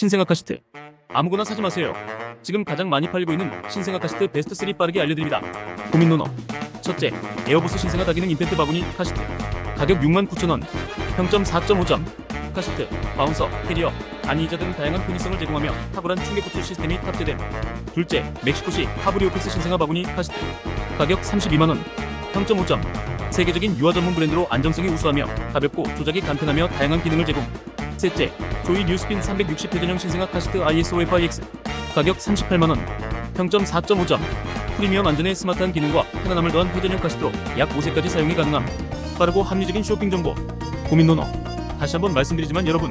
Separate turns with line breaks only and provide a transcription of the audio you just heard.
신생아 카시트. 아무거나 사지 마세요. 지금 가장 많이 팔리고 있는 신생아 카시트 베스트 3 빠르게 알려드립니다. 고민 논어 첫째, 에어보스 신생아 다기능 임팩트 바구니 카시트. 가격 69,000원. 평점 4.5점 카시트, 바운서, 캐리어, 아니이자 등 다양한 편의성을 제공하며 탁월한 충격 흡수 시스템이 탑재됨. 둘째, 멕시코시 파브리오피스 신생아 바구니 카시트. 가격 32만원. 평점 5점. 세계적인 유아 전문 브랜드로 안정성이 우수하며 가볍고 조작이 간편하며 다양한 기능을 제공 셋째, 조이 뉴스핀 360 회전형 신생아 카시트 ISO FIX 가격 38만원. 평점 4.5점 프리미엄 안전에 스마트한 기능과 편안함을 더한 회전형 카시트로 약 5세까지 사용이 가능함. 빠르고 합리적인 쇼핑 정보. 고민 논어 다시 한번 말씀드리지만 여러분